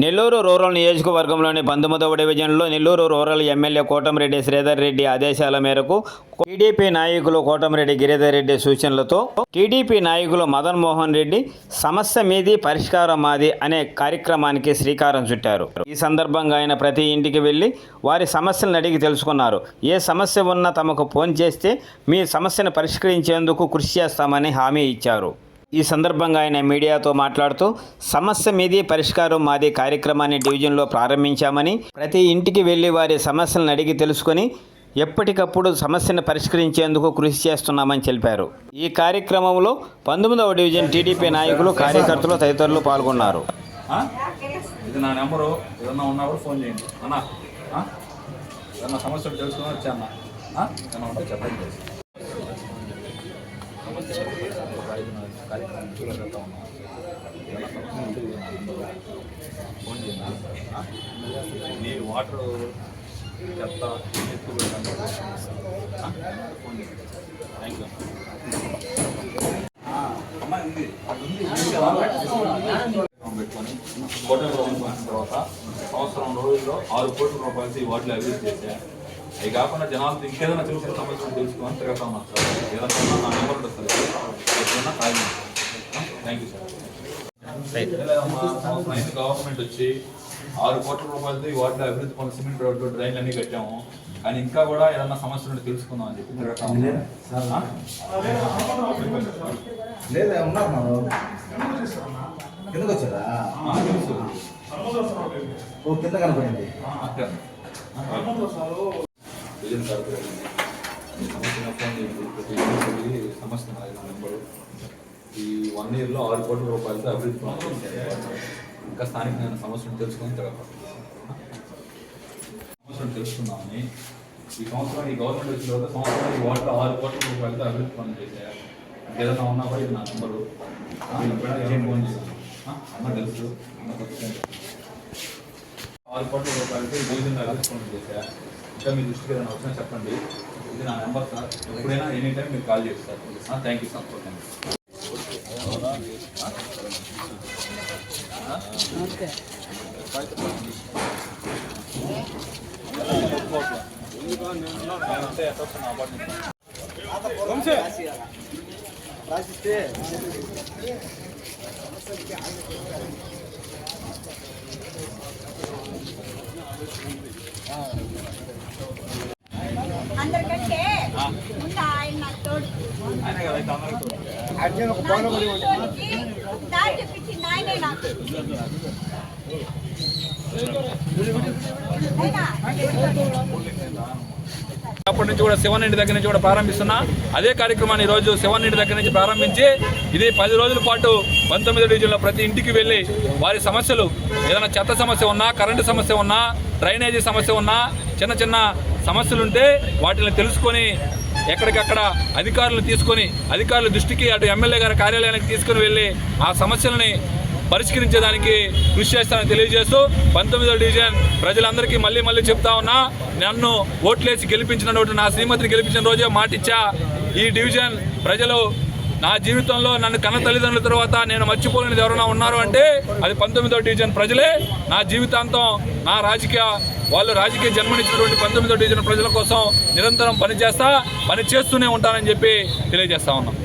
Nellore rural నియోజకవర్గంలోని పంతొమ్మిదవ డివిజన్లో నెల్లూరు రూరల్ ఎమ్మెల్యే కోటమిరెడ్డి శ్రీధర్ రెడ్డి ఆదేశాల మేరకు టీడీపీ నాయకులు కోటమిరెడ్డి గిరిధర్ రెడ్డి సూచనలతో టీడీపీ నాయకులు మదన్ మోహన్ రెడ్డి సమస్య మీది పరిష్కారం మాది అనే కార్యక్రమానికి శ్రీకారం చుట్టారు. ఈ సందర్భంగా ఆయన ప్రతి ఇంటికి వెళ్ళి వారి సమస్యలను అడిగి తెలుసుకున్నారు. ఏ సమస్య ఉన్నా తమకు ఫోన్ చేస్తే మీ సమస్యను పరిష్కరించేందుకు కృషి చేస్తామని హామీ ఇచ్చారు. ఈ సందర్భంగా ఆయన మీడియాతో మాట్లాడుతూ సమస్య మీది పరిష్కారం మాది కార్యక్రమాన్ని డివిజన్లో ప్రారంభించామని ప్రతి ఇంటికి వెళ్ళి వారి సమస్యలను అడిగి తెలుసుకొని ఎప్పటికప్పుడు సమస్యను పరిష్కరించేందుకు కృషి చేస్తున్నామని తెలిపారు. ఈ కార్యక్రమంలో పంతొమ్మిదవ డివిజన్ టీడీపీ నాయకులు కార్యకర్తలు తదితరులు పాల్గొన్నారు. ఇది నా నెంబరు. ఏదన్నా ఉన్నా కూడా ఫోన్ చేయండి. ఏదన్నా తెలుసుకుని వచ్చా అన్న. ఉంటే చెప్పండి. నా వాటర్ చెత్త ఎత్తులు ఫోన్ చేయండి థ్యాంక్ యూ పెట్టుకొని తర్వాత సంవత్సరం రోజుల్లో ఆరు కోట్ల రూపాయలు ఈ వాటిలో అభివృద్ధి చేశా అవి కాకుండా జనాలు ఇంకేదైనా తెలుసుకున్న సమస్యలు తెలుసుకొని తిరగతా ఉన్నారు సార్ ఏదైనా ఉన్నా నా number call thank you sir government వచ్చి ఆరు కోట్ల రూపాయలతో ఈ వాటిలో అభివృద్ధి పనులు సిమెంట్ రోడ్లు డ్రైన్లు అన్నీ కట్టాము. కానీ ఇంకా కూడా ఏదన్నా సమస్యలు ఉంటే తెలుసుకుందాం అని చెప్పి? లేదా. ఉన్నారు కిందకు వచ్చారా? ఆ, తెలుసు. ఓ కింద కనపడింది. అక్కడ. కార్పొరేషన్ కార్పొరేట్ సమస్య ఫోన్ ప్రతి ఇంటికి సమస్య నాది నెంబరు ఈ వన్ ఇయర్లో ఆరు కోట్ల రూపాయలతో అభివృద్ధి పనులు ఇంకా స్థానికమైన సమస్యను తెలుసుకొని తర్వాత. సమస్యను తెలుసుకుందామని. ఈ సంవత్సరం ఈ గవర్నమెంట్ వచ్చిన తర్వాత సంవత్సరం ఈ వాటర్ ఆరు కోట్ల రూపాయలతో అభివృద్ధి పనులు చేశారు. ఏదైనా ఉన్నా కూడా ఇది నా నెంబరు ఏం ఫోన్ చేశాను? ఆ, అన్న తెలుసు. అన్న ఆరు కోట్ల రూపాయలతో ఈ భోజనం అభివృద్ధి పనులు చేశా ఇంకా మీ దృష్టికి ఏదైనా వచ్చినా చెప్పండి. ఇది నా నెంబర్ సార్ ఎప్పుడైనా ఎనీ టైం మీరు కాల్ చేస్తారు sir okay sir thank you sir for thank you రాసిస్తే అందరికంటే అప్పటి నుంచి కూడా శివన్ ఇంటి దగ్గర నుంచి కూడా ప్రారంభిస్తున్నా. అదే కార్యక్రమాన్ని ఈరోజు శివన్ ఇంటి దగ్గర నుంచి ప్రారంభించి ఇది పది రోజుల పాటు పంతొమ్మిది డివిజన్లో ప్రతి ఇంటికి వెళ్ళి వారి సమస్యలు ఏదైనా చెత్త సమస్య ఉన్నా కరెంటు సమస్య ఉన్నా డ్రైనేజీ సమస్య ఉన్నా చిన్న చిన్న సమస్యలుంటే వాటిని తెలుసుకొని ఎక్కడికక్కడ అధికారులు తీసుకొని అధికారుల దృష్టికి అటు ఎమ్మెల్యే గారి కార్యాలయానికి తీసుకుని వెళ్ళి ఆ సమస్యలని పరిష్కరించేదానికి కృషి చేస్తానని తెలియజేస్తూ పంతొమ్మిదో డివిజన్ ప్రజలందరికీ మళ్ళీ మళ్ళీ చెప్తా ఉన్నా నన్ను ఓట్లేసి గెలిపించినటువంటి నా శ్రీమతిని గెలిపించిన రోజే మాటిచ్చా ఈ డివిజన్ ప్రజలు నా జీవితంలో నన్ను కన్న తల్లిదండ్రుల తర్వాత నేను మర్చిపోలేనిది ఎవరైనా ఉన్నారు అంటే అది పంతొమ్మిదో డివిజన్ ప్రజలే. నా జీవితాంతం నా రాజకీయ వాళ్ళు రాజకీయ జన్మనిచ్చినటువంటి పంతొమ్మిదో డివిజన్ ప్రజల కోసం నిరంతరం పనిచేస్తా పని చేస్తూనే ఉంటానని చెప్పి తెలియజేస్తా ఉన్నాం.